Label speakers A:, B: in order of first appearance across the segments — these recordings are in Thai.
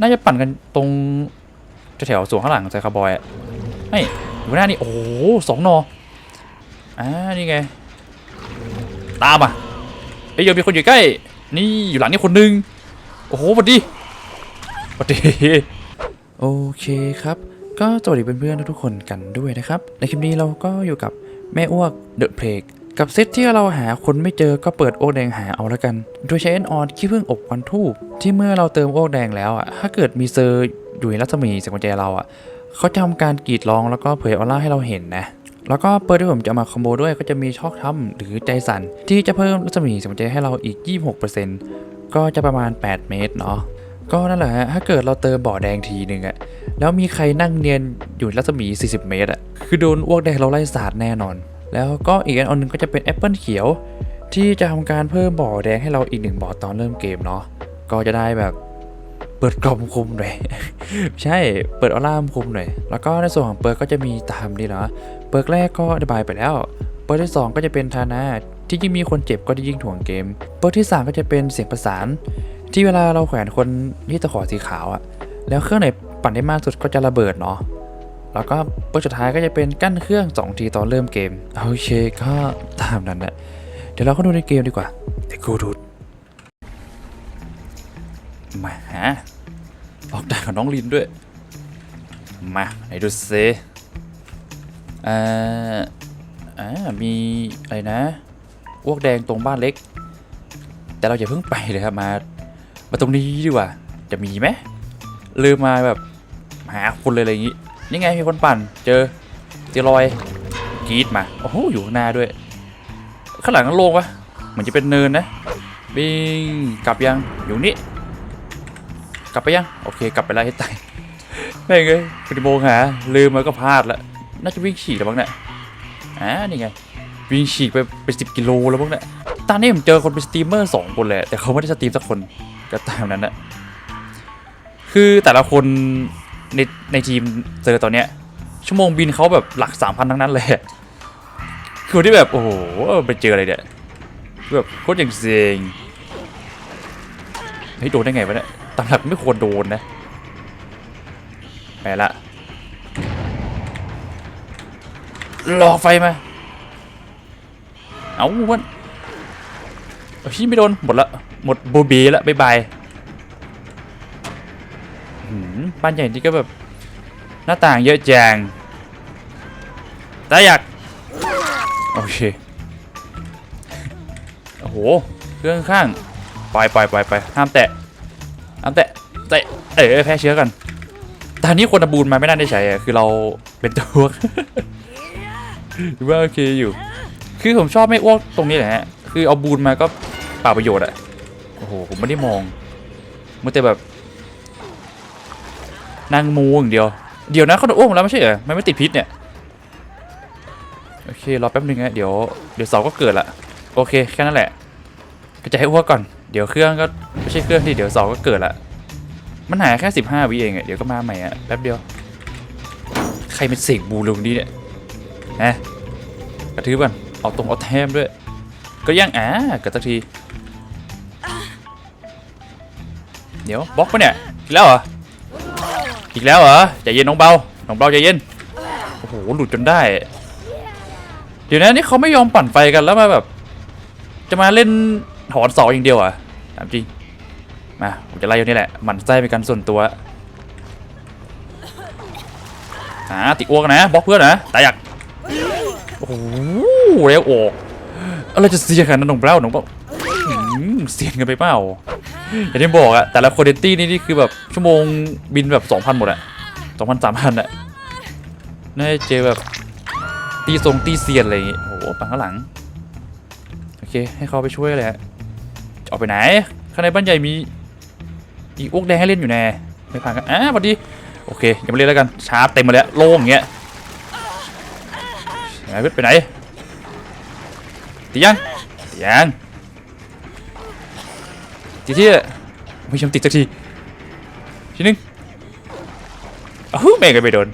A: น่าจะปั่นกันตรงแถวๆสวนข้างหลังใส่คาร์บอยอะไม่อยู่หน้านี่โอ้โหสองนออ่านี่ไง ตามอะเอ้ยเดี๋ยวมีคนอยู่ใกล้ นี่อยู่หลังนี่คนนึง โอ้โหสวัสดีสวัสดีโอเคครับ ก็สวัสดีเพื่อนๆทุกคนกันด้วยนะครับ ในคลิปนี้เราก็อยู่กับแม่อ้วกเดอะเพลก กับเซตที่เราหาคนไม่เจอก็เปิดโอ๊กแดงหาเอาแล้วกัน โดยใช้เอ็นออนขี้ผึ้งอบควันทูบที่เมื่อเราเติมโอ๊กแดงแล้วอะถ้าเกิดมีเซอร์อยู่ในรัศมีสังกุญแจเราอะเขาจะทำการกรีดร้องแล้วก็เผยออร่าให้เราเห็นนะแล้วก็เปิดที่ผมจะมาคอมโบด้วยก็จะมีชอกถ้ำหรือใจสั่นที่จะเพิ่มรัศมีสังกุญแจให้เราอีก 26%ก็จะประมาณ 8 เมตรเนาะก็นั่นแหละฮะถ้าเกิดเราเติมบ่อแดงทีหนึ่งอะแล้วมีใครนั่งเนียนอยู่รัศมี 40 เมตรอะคือโดนอ้วกแดงเราไล่สาดแน่นอน แล้วก็อีกอันหนึงก็จะเป็นแอปเปิลเขียว ที่จะทำการเพิ่มบ่อแดงให้เราอีกหนึ่งบ่อตอนเริ่มเกมเนาะก็จะได้แบบเปิดกล่อมคุมหน่อยใช่เปิดออร่ามคุมหน่อยแล้วก็ในส่วนของเปิร์กก็จะมีตามนี้เนาะเปิร์กแรกก็อธิบายไปแล้ว เปิร์กที่ 2 ก็จะเป็นทานาที่ยิ่งมีคนเจ็บก็จะยิ่งถ่วงเกม เปิร์กที่ 3 ก็จะเป็นเสียงประสาน ที่เวลาเราแขวนคนที่ตะขอสีขาวอะแล้วเครื่องไหนปั่นได้มากสุดก็จะระเบิดเนาะ แล้วก็เปิร์สุดท้ายก็จะเป็นกั้นเครื่อง 2 ทีตอนเริ่มเกม โอเคก็ตามนั้นแหละเดี๋ยวเราก็ดูในเกมดีกว่าเดี๋ยวกูดูมาฮะออกได้กับน้องลินด้วย มาไหนดูซิอ่าอ่ามีอะไรนะอ้วกแดงตรงบ้านเล็ก แต่เราอย่าเพิ่งไปเลยครับมามาตรงนี้ดีกว่า จะมีไหมลืมมาแบบหาคนเลยอะไรอย่างงี้ นี่ไงมีคนปั่น เจอเจอรอยกรีดมาโอ้โหอยู่ข้างหน้าด้วย ข้างหลังนั้นโล่งปะเหมือนจะเป็นเนินนะบิงกลับยังอยู่นี่กลับไปยังโอเคกลับไปแล้วให้ตายไม่งเลยคุณโมงหาลืมแล้วก็พลาดละน่าจะวิ่งฉีกแล้วบ้างเนี่ยอ่านี่ไงวิ่งฉีกไปเป็นสิบกิโลแล้วบ้างเนี่ยตอนนี้ผมเจอคนเป็นสตรีมเมอร์สองคนแหละแต่เขาไม่ได้สตรีมสักคนก็ตามนั้นแนะคือแต่ละคน ในในทีมเจอตอนเนี้ย ชั่วโมงบินเขาแบบหลักสามพันทั้งนั้นเลยคือที่แบบ โอ้โห ไปเจออะไรเนี่ยแบบโคตรอย่างเซ็งเฮ้ยโดนได้ไงวะเนี่ยตามหลักไม่ควรโดนนะไปละรอไฟมา เอาวันเฮ้ยไม่โดน หมดละ หมดโบเบละบายบาย บ้านใหญ่นี่ก็แบบหน้าต่างเยอะแจงแต่อยากโอเคโอ้โหเครื่องข้างปล่อยปล่อยปล่อยไปห้ามแตะห้ามแตะแตะเออแพ้เชื้อกันตอนนี้คนอาบูนมาไม่น่าได้ใช้อะคือเราเป็นตัวถือว่าโอเคอยู่ คือผมชอบไม่อ้วกตรงนี้แหละฮะคือเอาบูนมาก็เปล่าประโยชน์อะโอ้โหผมไม่ได้มองมันแต่แบบ นั่งมูอย่างเดียว เดี๋ยวนะเขาโดนอ้วกแล้วไม่ใช่เหรอมันไม่ติดพิษเนี่ย โอเค รอแป๊บนึงนะเดี๋ยว เดี๋ยวเสาก็เกิดละ โอเค แค่นั้นแหละ ก็จะให้อ้วกก่อน เดี๋ยวเครื่องก็ไม่ใช่เครื่องที่เดี๋ยวเสาก็เกิดละ มันหายแค่สิบห้าวิเองอะเดี๋ยวก็มาใหม่อะแป๊บเดียว ใครเป็นเสกบูลงนี้เนี่ยฮะกระทืบก่อนเอาตรงเอาแทมด้วย ก็ยังอ่าเกิดสักที เดี๋ยวบล็อกปะเนี่ย แล้วเหรอ อีกแล้วเหรอใจเย็นน้องเบาน้องเบาใจเย็นโอ้โหหลุดจนได้ เดี๋ยวนะนี่เขาไม่ยอมปั่นไฟกันแล้วมาแบบ จะมาเล่นถอนเสาอย่างเดียวอะถามจริงมาผมจะไล่อยู่นี่แหละหมันไส้เป็นการส่วนตัวอ่าติอ้วกนะบล็อกเพื่อนนะแต่อยากโอ้โหเร็วออกอะไรจะเสียขนาดนั้นน้องเบ้าน้องเบ้า เสียนกันไปเปล่าอย่างที่บอกอะแต่ละโคเดนตี้นี่นี่คือแบบชั่วโมงบินแบบสองพันหมดอะสองพันสามพันอะน่าจะเจอแบบตีทรงตีเซียนอะไรอย่างงี้โอ้โหปังข้างหลัง โอเค ให้เขาไปช่วยเลยฮะจะออกไปไหน ข้างในบ้านใหญ่มี อีอ้วกแดงให้เล่นอยู่แน่ไม่ผ่านกันอะสวัสดี โอเคอยังไม่เล่นแล้วกันชาร์จเต็มมาแล้วโล่งอย่างเงี้ยไหนไปไหนตียังตียัง ตีที่ไม่ยอมติดสักทีทีนึงอ้าวแม่งก็ไปโดน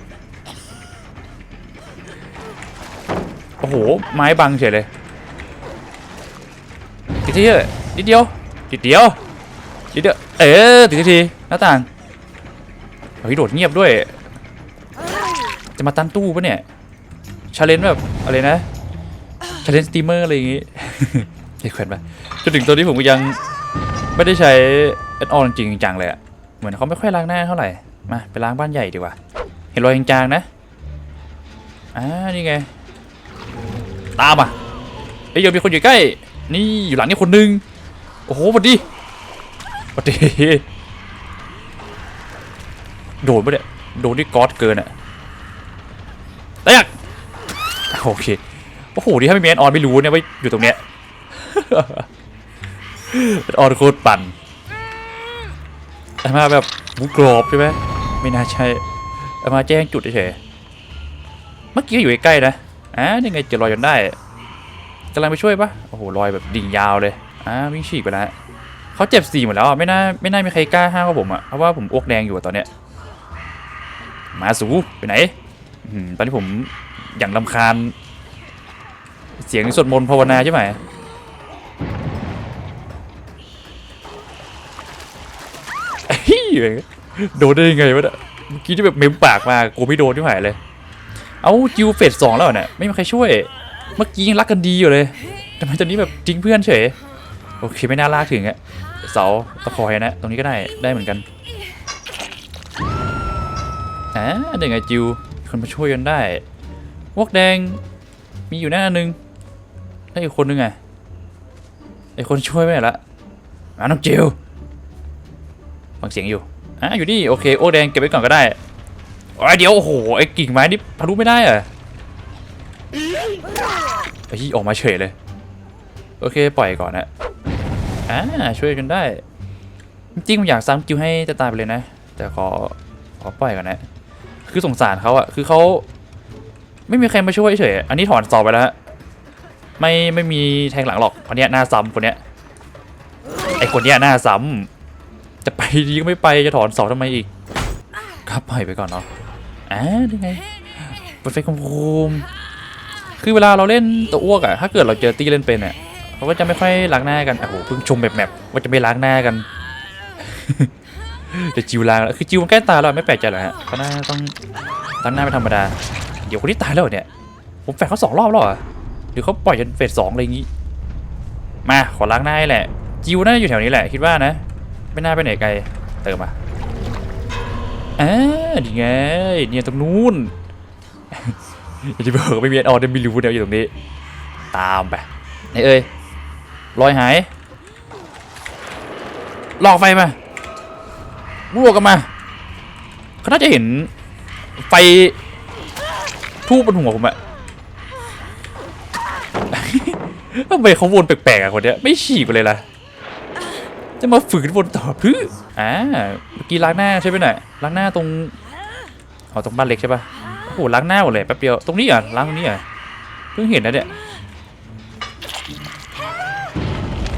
A: โอ้โห ไม้บังเฉยเลยติดที่นิดเดียวนิดเดียวนิดเดียว เออติดสักทีหน้าต่างเฮ้ยโดดเงียบด้วย จะมาตันตู้ปะเนี่ยชาเลนจ์แบบอะไรนะชาเลนจ์สตรีมเมอร์อะไรอย่างงี้เด็กแขวนไปจนถึงตอนนี้ผมก็ยัง ไม่ได้ใช้แอดออนจริงจังเลยอะเหมือนเขาไม่ค่อยล้างหน้าเท่าไหร่มาไปล้างบ้านใหญ่ดีกว่า เห็นรอยจางๆนะอ่านี่ไง ตามอะเอ้ยยังมีคนอยู่ใกล้ นี่อยู่หลังนี่คนนึงโอ้โหสวัสดีสวัสดีโดนปะเนี่ยโดนที่ก๊อตเกินอะแตกโอเคโอ้โหนี่ถ้าไม่มีแอนออนไม่รู้เนี่ยว่าอยู่ตรงเนี้ย ออนโคตรปั่นแต่มาแบบหมูกรอบใช่ไหมไม่น่าใช่เอามาแจ้งจุดเฉยเมื่อกี้อยู่ใกล้ๆนะอ่านี่ไงจอรอยจนได้กำลังไปช่วยปะโอ้โหรอยแบบดิ่งยาวเลยอ่าวิ่งฉีกไปแล้วเขาเจ็บสี่หมดแล้วไม่น่าไม่น่ามีใครกล้าห้ามผมอะเพราะว่าผมอ้วกแดงอยู่ตอนเนี้ยมาสูไปไหนอตอนนี้ผมอย่างลำคาญ เสียงสวดมนต์ภาวนาใช่ไหม เฮ้ยโดนได้ยังไงวะเนี่ยเมื่อกี้ที่แบบเมมปากมากูไม่โดนที่ไหนเลย เอาจิวเฟสสองแล้วเนี่ยไม่มีใครช่วย เมื่อกี้ยังรักกันดีอยู่เลยทำไมตอนนี้แบบทิ้งเพื่อนเฉย โอเคไม่น่าลากถึงอะเสาตะคอยนะ ตรงนี้ก็ได้ได้เหมือนกันอ่าเด็กไงจิวคนมาช่วยกันได้วอกแดงมีอยู่หน้านึงแล้วอีกคนนึงไงไอคนช่วยไม่ละอ่าน้องจิว ฟังเสียงอยู่อ่าอยู่นี่โอเคโอ้แดงเก็บไว้ก่อนก็ได้อ้เดี๋ยวโอ้โหไอ้กิ่งไม้นี่ทะลุไม่ได้อะไอ้ยออกมาเฉยเลย โอเคปล่อยก่อนนะอ่าช่วยกันได้ จริงผมอยากซ้ำจิวให้ตายไปเลยนะ แต่ขอขอปล่อยก่อนนะ คือสงสารเขาอะคือเขาไม่มีใครมาช่วยเฉย อันนี้ถอนสอบไปแล้วฮะไม่ไม่มีแทงหลังหรอกคนเนี้ยหน้าซ้ำคนเนี้ยไอคนเนี้ยหน้าซ้ำ จะไปดีก็ไม่ไปจะถอนสอบทำไมอีก ครับปล่อยไปก่อนเนาะอ่าได้ไงเปิดไฟคมๆคือเวลาเราเล่นตัวอ้วกอะถ้าเกิดเราเจอตีเล่นเป็นอะเขาก็จะไม่ค่อยล้างหน้ากันโอ้โหเพิ่งชมแบบแมปว่าจะไม่ล้างหน้ากันแต่จิวล้างแล้วคือจิวมันใกล้ตายแล้วไม่แปลกใจหรอกฮะเขาน่าต้องล้างหน้าเป็นธรรมดา เดี๋ยวคนที่ตายแล้วเหรอเนี่ย ผมแฝงเขาสองรอบแล้วเหรอหรือเขาปล่อยจนเฟสสองอะไรอย่างงี้ มาขอล้างหน้าให้แหละ จิวน่าจะอยู่แถวนี้แหละคิดว่านะ ไม่น่าไปไหนไกล เติมมาอ่าดีไงเนี่ยตรงนู้นอย่าจะบอกว่าไม่มีอนออเดมิลูเนี่ยอยู่ตรงนี้ ตามไปไหนเอ้ยรอยหายหลอกไฟมาบวกกันมาเขาน่าจะเห็นไฟทูบบนหัวผมอะทำไมเขาวนแปลกๆอะคนเนี้ยไม่ฉีกไปเลยล่ะ จะมาฝืนวนต่อพื่ออ่าเมื่อกี้ล้างหน้าใช่ไหมหน่อยล้างหน้าตรงเอตรงบ้านเล็กใช่ปะโอ้โหล้างหน้าหมดเลยแป๊บเดียวตรงนี้อะล้างตรงนี้อะเพิ่งเห็นนะเนี่ย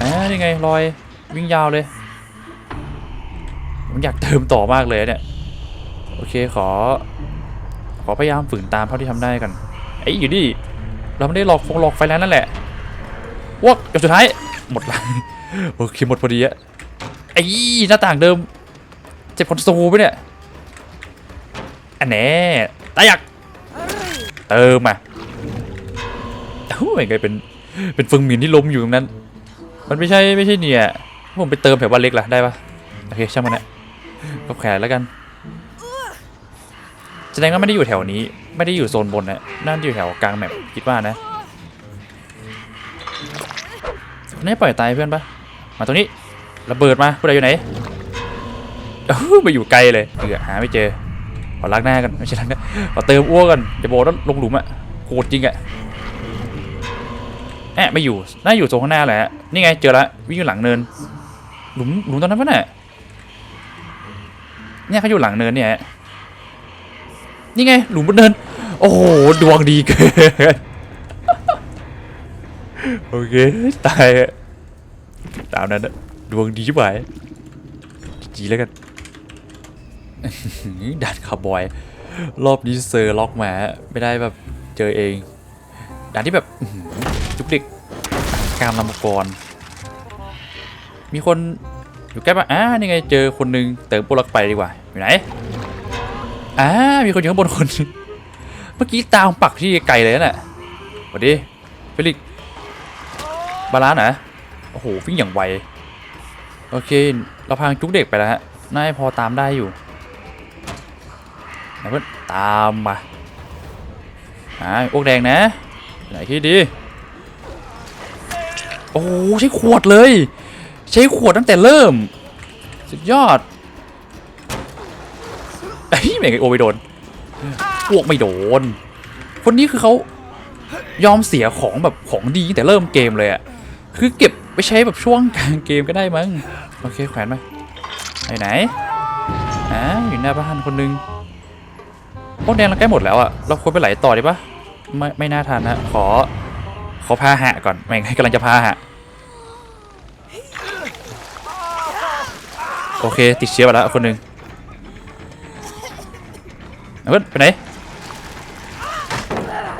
A: อ่านี่ไงรอยวิ่งยาวเลยผมอยากเติมต่อมากเลยเนี่ยโอเคขอ ขอพยายามฝืนตามเท่าที่ทำได้กันไอ้อยู่ดิเราไม่ได้หลอกฟงหลอกไฟแล้วนั่นแหละวอกจบสุดท้ายหมดละโอเคหมดพอดีอะ อ้หน้าต่างเดิม เจ็บคอนโซลไปเนี่ย อันแน่ตายัก เติมมาเอ้าไม่ไงเป็น เป็นฟิงหมินที่ล้มอยู่ตรงนั้น มันไม่ใช่ไม่ใช่เนี่ย ผมไปเติมแถวบ้านเล็กล่ะได้ปะโอเคช่างมันนะก็แขนแล้วกันแสดงว่าไม่ได้อยู่แถวนี้ ไม่ได้อยู่โซนบนนะน่าจะอยู่แถวกลางแมปคิดว่านะนี่ปล่อยตายเพื่อนปะมาตรงนี้ ระเบิดมาผู้ใดอยู่ไหนเอ้าไปอยู่ไกลเลยเกือหาไม่เจอขอล้างหน้ากันไม่ใช่ล้างหน้าขอเติมอ้วกกันจะบอกว่าลงหลุมอะโกรธจริงอะแอะไม่อยู่น่าอยู่โซนข้างหน้าแหละนี่ไงเจอละวิ่งอยู่หลังเนิน หลุมหลุมตอนนั้นปะเนี่ยเนี่ยเขาอยู่หลังเนินเนี่ยนี่ไงหลุมบนเนิน โอ้โหดวงดีเกินโอเคตายตามนั้นอะ ดวงดีชิบหายจีแล้วกันดันคาร์บอย รอบนี้เซอร์ล็อกมาไม่ได้แบบเจอเองด่านที่แบบจุกดิกกามลำกรมีคนอยู่ใกล้ปะอ่านี่ไงเจอคนนึงเติมโปลักไปดีกว่า อยู่ไหนอ่ามีคนอยู่ข้างบนคน เมื่อกี้ตามปักที่ไกลเลยน่ะสวัสดีเฟลิกบาลานนะโอ้โหวิ่งอย่างไว โอเค เราพังจุกเด็กไปแล้วฮะน่าจะพอตามได้อยู่ไหนเพื่อนตามมาอ่าโอกแดงนะ ไหนที่ดี โอ้ใช้ขวดเลย ใช้ขวดตั้งแต่เริ่ม สุดยอดไอ้ยแม่งโอไม่โดนพวกไม่โดน คนนี้คือเขายอมเสียของแบบของดีตั้งแต่เริ่มเกมเลยอะคือเก็บ ไปใช้แบบช่วงกลางเกมก็ได้มั้งโอเคแขวนมาไปไหนอ่าอยู่หน้าบ้านคนหนึงพวกแดงเราใกล้หมดแล้วอะเราควรไปไหลต่อดีปะไม่ไม่น่าทันนะขอขอพาหะก่อนแม่งกำลังจะพาหะโอเค ติดเชื้อไปแล้วคนหนึ่งเอาเพื่อนไปไหน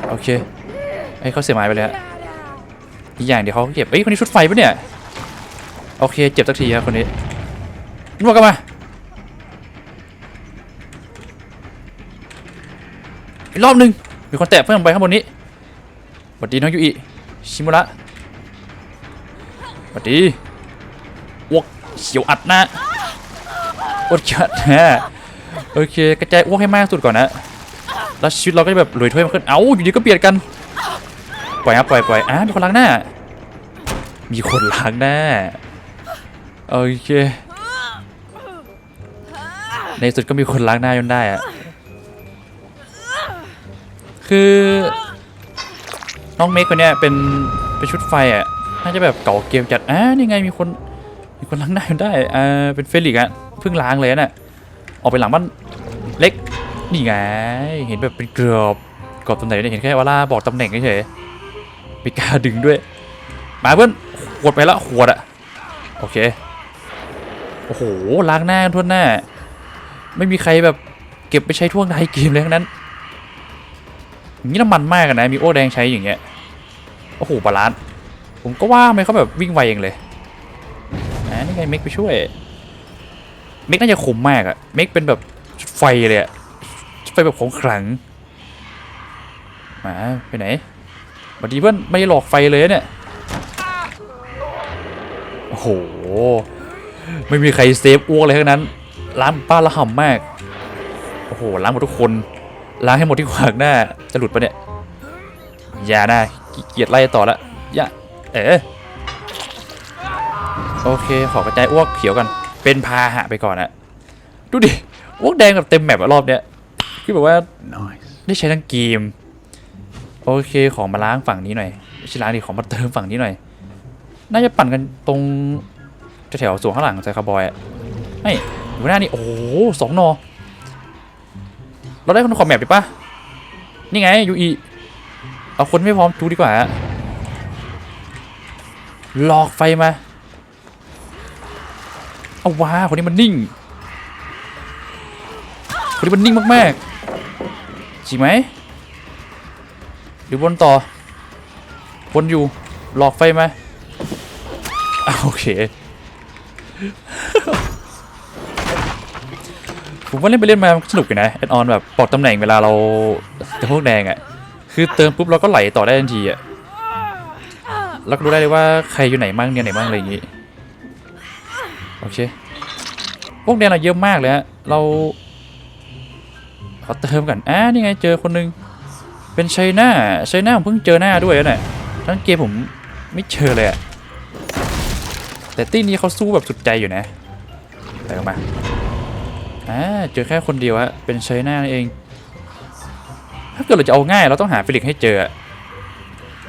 A: โอเคไอ้เขาเสียหมายไปเลยฮะ อีกอย่างเดี๋ยวเขาเก็บเอ้ยคนนี้ชุดไฟปะเนี่ยโอเคเจ็บสักทีครับคนนี้นวดกันมาอีกรอบหนึ่งมีคนแตะเพิ่มไปข้างบนนี้สวัสดีน้องยูอิชิมุระสวัสดีอ้วกเขียวอัดน้าอ้วกเขียวอัดน้าโอเคกระจายอ้วกให้มากสุดก่อนนะแล้วชีวิตเราก็จะแบบรวยถ้วยมากขึ้นเอ้าอยู่ดีก็เปลี่ยนกัน ล่อยครับปล่อยปล่อยอะมีคนล้างหน้า มีคนล้างหน้าโอเคในสุดก็มีคนล้างหน้าจนได้อะคือน้องเมคคนเนี้ยเป็นเป็นชุดไฟอะน่าจะแบบเก่าเกมจัดอ่านี่ไงมีคนมีคนล้างหน้าจนได้อ่าเป็นเฟลิกซ์อะเพิ่งล้างเลยน่ะออกไปหลังบ้านเล็กนี่ไงเห็นแบบเป็นเกรอบกรอบตำแหน่งเนี่ยเห็นแค่ว่าล่าบอกตำแหน่งเฉย ไม่กล้าดึงด้วย มาเพื่อนขวดไปละขวดอะโอเค โอ้โหล้างหน้าทั่วหน้า ไม่มีใครแบบเก็บไปใช้ท่วงท้ายเกมเลยทั้งนั้นอย่างนี้น้ำมันมากนะ มีโอ้แดงใช้อย่างเงี้ย โอ้โห บาลานซ์ ผมก็ว่าไม่เขาแบบวิ่งไวเองเลยอ่านี่ไงเมกไปช่วย เมกน่าจะคมมากอะเมกเป็นแบบชุดไฟเลยอะชุดไฟแบบของขลังมาไปไหน บัดดีเพื่อนไม่ได้หลอกไฟเลยเนี่ย โอ้โห ไม่มีใครเซฟอ้วกเลยทั้งนั้น ล้างป้าละห่ำมาก โอ้โห ล้างหมดทุกคน ล้างให้หมดที่ขวางหน้า จะหลุดปะเนี่ย อย่านะขี้เกียจไล่ต่อละอย่า เอ๋โอเค ขอกระจายอ้วกเขียวกัน เป็นพาหะไปก่อนอะดูดิอ้วกแดงกับเต็มแมปอะรอบเนี้ยคือแบบว่าได้ใช้ทั้งเกม โอเคของมาล้างฝั่งนี้หน่อยช่ล้างดิของมาเติมฝั่งนี้หน่อย น่าจะปั่นกันตรงแถวสวนข้างหลังใส่คาร์บอยอะไอ้ยอยู่หน้านี่โอ้สองนอเราได้คนขอบแมปดิปะนี่ไงยูอีเอาคนไม่พร้อมจูดีกว่าอะหลอกไฟมา เอาว้าคนนี้มันนิ่ง คนนี้มันนิ่งมากๆจริงไหม หรือวนต่อ วนอยู่ หลอกไฟมาอะโอเค ผมว่าเล่นไปเล่นมามันสนุกอยู่นะแอดออนแบบปลดตำแหน่งเวลาเราจะพวกแดงอะ่ะ คือเติมปุ๊บเราก็ไหลต่อได้ทันทีอะ่ะแล้วก็รู้ได้เลยว่าใครอยู่ไหนมั่งเนี่ยไหนมั่งอะไรอย่างงี้ โอเค พวกแดงเราเยอะมากเลยฮะ เราขอเติมกันอ่านี่ไงเจอคนหนึง เป็นชัยนาชัยนาผมเพิ่งเจอหน้าด้วยนะเนี่ยทั้งเกมผมไม่เจอเลยอะแต่ตี้นี้เขาสู้แบบสุดใจอยู่นะไปออกมาอ่าเจอแค่คนเดียวฮะเป็นชัยนาเอง ถ้าเกิดเราจะเอาง่ายเราต้องหาเฟลิกให้เจอ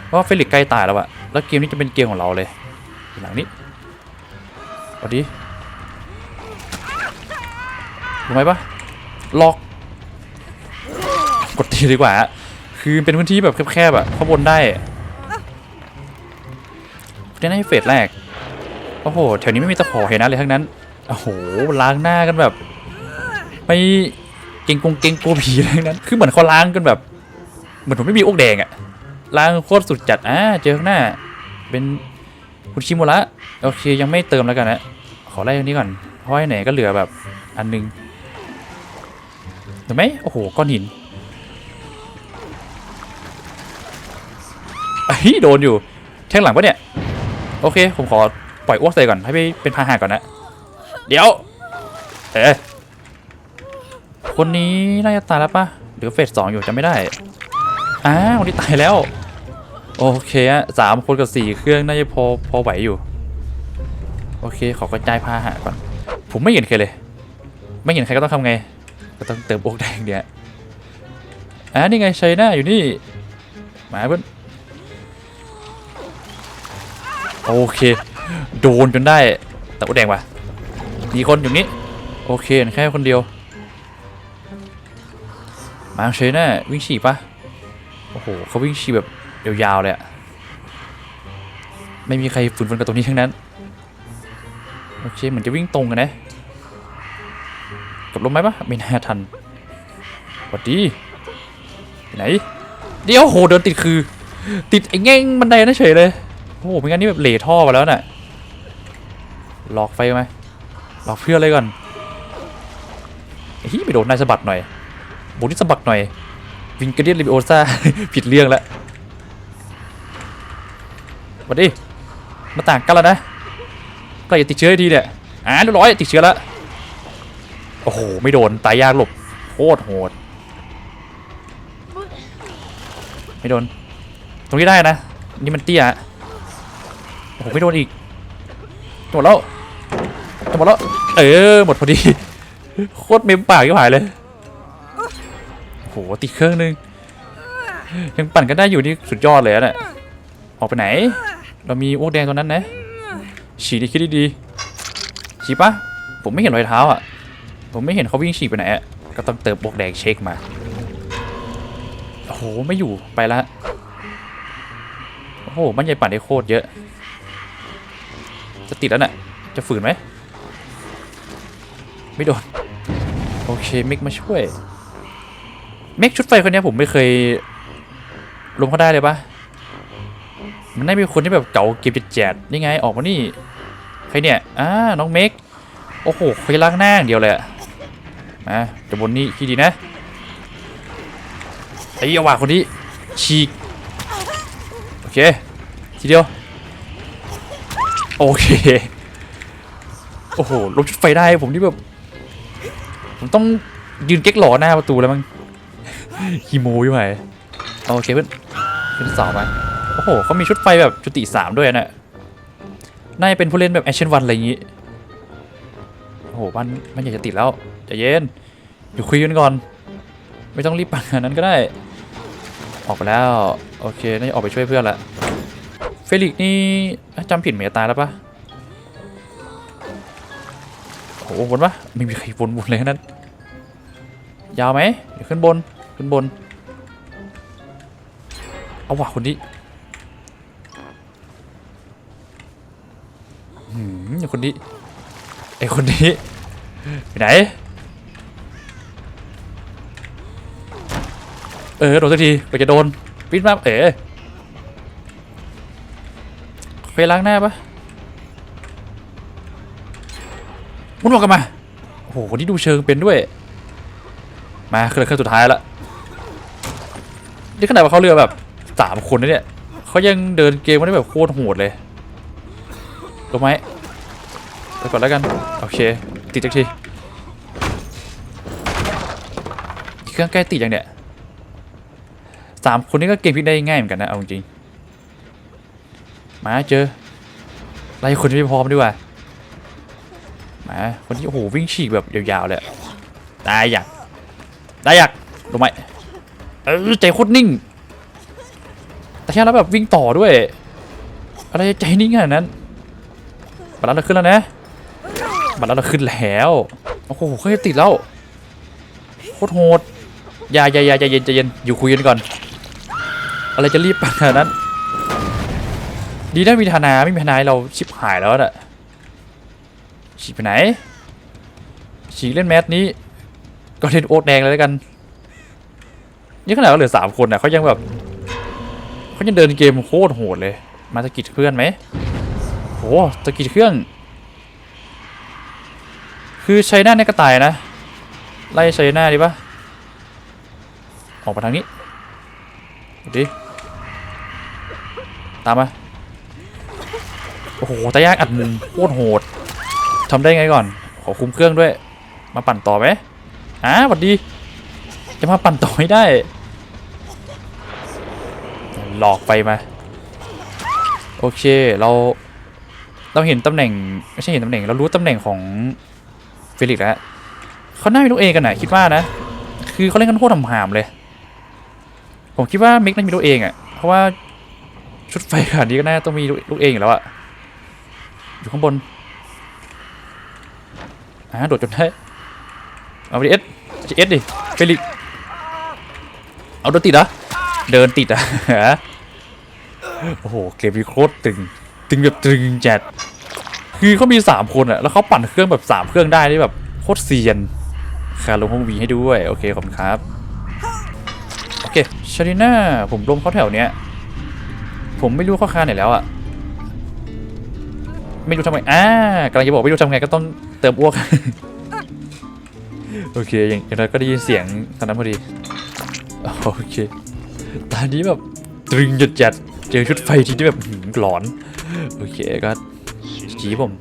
A: เพราะว่าเฟลิกใกล้ตายแล้วอะแล้วเกมนี้จะเป็นเกมของเราเลยหลังนี้สวัสดีรู้ไหมปะล็อก กดตีดีกว่า คือเป็นพื้นที่แบบแคบๆอะข้าบนได้ได้ในเฟสแรก โอ้โห แถวนี้ไม่มีตะขอเห็นนะเลยทั้งนั้น โอ้โห ล้างหน้ากันแบบ ไม่เก่งกงเก่งโกลัวผีอะไรทั้งนั้น คือเหมือนเขาล้างกันแบบ เหมือนผมไม่มีอกแดงอะล้างโคตรสุดจัด อ่า เจอข้างหน้า เป็นคุณชิโมระ โอเค ยังไม่เติมแล้วกันนะ ขอไล่ตรงนี้ก่อน เพราะไหนก็เหลือแบบอันหนึงเห็นไหมโอ้โห ก้อนหิน โดนอยู่ แทงหลังปะเนี่ย โอเค ผมขอปล่อยอ้วกใส่ก่อน ให้ไปเป็นพาหะก่อนนะ เดี๋ยว เอ๊คนนี้น่าจะตายแล้วปะหรือเฟสสองอยู่จำไม่ได้ อ้าวคนนี้ตายแล้ว โอเคอะสามคนกับสี่เครื่องน่าจะพอพอไหวอยู่ โอเค ขอกระจายพาหะก่อน ผมไม่เห็นใครเลย ไม่เห็นใครก็ต้องทำไง ก็ต้องเติมโอกแดงเนี่ยอ่านี่ไงชัยนาอยู่นี่ มาเพื่อน โอเค โดนจนได้แต่โอกแดงวะมีคนอยู่นี่โอเคแค่คนเดียว มาชัยนาวิ่งฉี่ปะโอ้โหเขาวิ่งฉี่แบบยาวๆเลยอะไม่มีใครฝืนฝนกับตรงนี้ทั้งนั้น โอเคเหมือนจะวิ่งตรงกันนะกับลมไหมปะไม่น่าทันสวัสดีไไหน เดี๋ยวโหเดินติดคือ ติดไอ้แง่งบันไดนั่นเฉยเลย โอ้โหไม่งั้นนี่แบบเหล่ท่อไปแล้วน่ะหลอกไฟไหมหลอกเพื่อนเลยก่อนเฮ้ยไปโดนนายสะบัดหน่อยโบนี่สะบัดหน่อย วิงเกเดียนลิบิโอซ่าผิดเรื่องแล้วสวัสดีมาต่างกันแล้วนะก็อย่าติดเชื้อทีเนี่ยอ่าเรียบร้อยติดเชื้อแล้วโอ้โห ไม่โดน ตายยากหลบโคตรโหด ไม่โดน ตรงนี้ได้นะ นี่มันเตี้ย โอ้โหไม่โดนอีกหมดแล้วหมดแล้ว เออ หมดพอดี โคตรเมมปากยิ่หายเลย โอ้โหติดเครื่องนึง ยังปั่นกันได้อยู่นี่สุดยอดเลยอะเนี่ยออกไปไหน เรามีอ้วกแดงตัวนั้นนะฉีดดีคิดดีๆฉีดปะผมไม่เห็นรอยเท้าอะ ผมไม่เห็นเขาวิ่งฉีกไปไหนอะก็ต้องเติมบวกแดงเช็คมา โอ้โห ไม่อยู่ ไปละ โอ้โห มันใหญ่ปั่นได้โคตรเยอะ จะติดแล้วน่ะจะฝืนไหมไม่โดนโอเคมิกมาช่วยเมกชุดไฟคนนี้ผมไม่เคยลงเขาได้เลยปะมันได้เป็นคนที่แบบเก่าเก็บแจดนี่ไงออกมานี่ใครเนี่ยอ่าน้องเมกโอ้โหเคยล้างหน้าอย่างเดียวเลยอะมาจะบนนี่ขี้ดีนะไอ้ยาว่าคนนี้ฉีกโอเคทีเดียว โอเค โอ้โหลบชุดไฟได้ผมนี่แบบ ผมต้องยืนเก๊กหล่อหน้าประตูแล้วมั้งฮีโมอยู่ไหมโอเคเพื่อนขึ้นสาวไปโอ้โหเขามีชุดไฟแบบจุติสามด้วยนะน่าจะเป็นผู้เล่นแบบแอชั่นวันอะไรอย่างงี้ โอ้โหบ้านมันอยากจะติดแล้วใจเย็นอยู่คุยกันก่อน ไม่ต้องรีบปั่นขนาดนั้นก็ได้ ออกไปแล้ว โอเคน่าจะออกไปช่วยเพื่อนละ เฟลิกนี่จำผิดเหมียตายแล้วปะโอ้โหวนปะไม่มีใครวนวนเลยนั้นยาวไหมเดี๋ยวขึ้นบนขึ้นบน เอาว่ะคนนี้หืมไอ้คนนี้ไอ้คนนี้ไปไหนเออโดนสักทีไปจะโดนปิดมาเอ๋ เคยล้างหน้าปะมุนบอกกันมา โอ้โหคนนี้ดูเชิงเป็นด้วย มาเครื่องเครื่องสุดท้ายละนี่ขนาดว่าเขาเรือแบบสามคนนะเนี่ยเขายังเดินเกมมาได้แบบโคตรโหดเลยลงไหมไปก่อนแล้วกัน โอเค ติดจักที เครื่องใกล้ติดยังเนี่ยสามคนนี้ก็เกมพลิกได้ง่ายเหมือนกันนะ เอาจริง มาเจอไล่คนที่ไม่พร้อมดีกว่ามาคนที่โอ้โหวิ่งฉีกแบบยาวๆเลยอะตายอยางได้อยากลงไหมเออใจโคตรนิ่ง แต่แค่แล้วแบบวิ่งต่อด้วย อะไรใจนิ่งขนาดนั้นบัตรเราขึ้นแล้วนะบัตรเราขึ้นแล้วโอ้โหเขาจะติดแล้วโคตรโหดอย่าอย่าอย่าใจเย็นใจเย็นอยู่คุยกันก่อน อะไรจะรีบปันขนาดนั้น ดีนะมีธนาไม่มีธนาเราชิบหายแล้วน่ะฉีกไปไหน ฉีกเล่นแมสนี้ ก็เล่นโอ๊ตแดงเลยแล้วกันนี่ขนาดว่าเหลือสามคนนะเขายังแบบเขายังเดินเกมโคตรโหดเลย มาสะกิดเพื่อนไหมโหสะกิดเครื่อง คือใช้หน้าในกระต่ายนะ ไล่ใช้หน้าดีปะออกมาทางนี้ดูดิตามมา โอ้โหตายากอัดมุมโคตรโหดทำได้ไงก่อน ขอคุมเครื่องด้วย มาปั่นต่อไหมอ่าสวัสดี จะมาปั่นต่อไม่ได้ หลอกไปมา โอเค เรา เราเห็นตำแหน่ง ไม่ใช่เห็นตำแหน่ง เรารู้ตำแหน่งของเฟลิกซ์แล้วเขาน่ามีลูกเองกันนะคิดว่านะ คือเขาเล่นกันโคตรหามๆเลย ผมคิดว่ามิกน่ามีลูกเองอะ เพราะว่าชุดไฟขนาดนี้ก็น่าต้องมีลูกเองอยู่แล้วอะ อยู่ข้างบน อ่าโดดจนได้ เอาไปเอสจะเอสดิเฟลิเอาโดนติดเหรอ เดินติดอะโอ้โห เกมนี้โคตรตึง ตึงแบบตึงจัดคือเขามีสามคนอะแล้วเขาปั่นเครื่องแบบสามเครื่องได้นี่แบบโคตรเซียนคาลงห้องวีให้ด้วย โอเค ขอบคุณครับ โอเคชาริน่าผมลมเขาแถวเนี้ย ผมไม่รู้ข้าคาไหนแล้วอะ ไม่รู้ทำไงอ่ากำลังจะบอกไม่รู้ทำไงก็ต้องเติมอ้วก โอเค อย่างอย่างนั้นก็ได้ยินเสียงตอนนั้นพอดี โอเค ตอนนี้แบบตรึงหยุดจัดเจอชุดไฟที่แบบหืมหลอน โอเคก็ชี้ผม